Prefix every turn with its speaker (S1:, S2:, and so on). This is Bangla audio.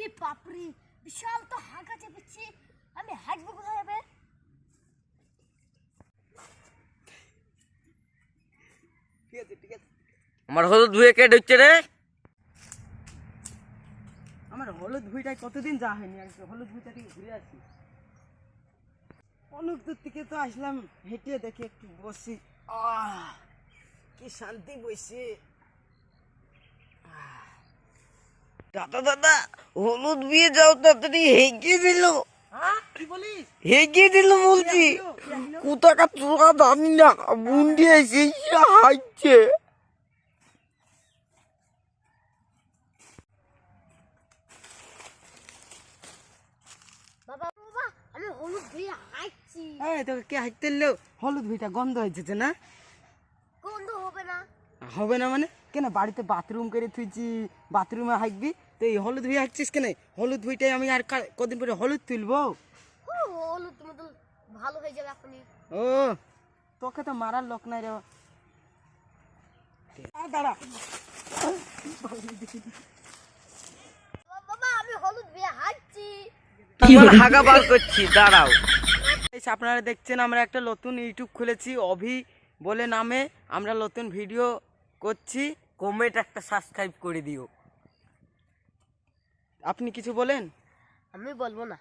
S1: ইরে বাপরে বিশাল তো হাঁকা চেপেছি। আমি হাঁটবো কোথায় হবে
S2: আমার হলুদ ধুয়ে কে ঢুকছে রে।
S3: আমার হলুদ ভুইটায় কতদিন যা হয়নি? আজকে হলুদ ভুইটা থেকে ঘুরে আসি। অনেক দূর থেকে তো আসলাম হেঁটে দেখে একটু বসি। আহ কি শান্তি বসে।
S2: দাদা দাদা হলুদ বিয়ে যাও তাড়াতাড়ি। হেগে দিল।
S3: হ্যাঁ কি বলিস?
S2: হেগে দিল বলছি। কোথাকা তোরা জানি না বুন্ডি এসে হাইছে
S1: বাবা বাবা আমি হলুদ ধুয়ে হাঁটছি।
S3: এই তোকে কে হাঁটতে হলুদ ভুইটা গন্ধ হয়েছে না?
S1: গন্ধ হবে না।
S3: হবে না মানে? কেন বাড়িতে বাথরুম করে থুইছি বাথরুমে হাঁকবি? তো এই হলুদ ভুই হাঁকছিস কেন? হলুদ ভুইটাই আমি আর কদিন পরে হলুদ তুলবো?
S1: ও, হলুদ ভালো হয়ে যাবে এখনই।
S3: ও তোকে তো মারার লোক নাই রে। দাঁড়া।
S1: বাবা, আমি হলুদ ধুয়ে হাঁটছি
S2: হাগা বার করছি দাঁড়াও।
S3: আপনারা দেখছেন আমরা একটা নতুন ইউটিউব খুলেছি অভি বলে নামে। আমরা নতুন ভিডিও করছি
S2: কমেন্ট একটা সাবস্ক্রাইব করে দিও।
S3: আপনি কিছু বলেন?
S1: আমি বলব না।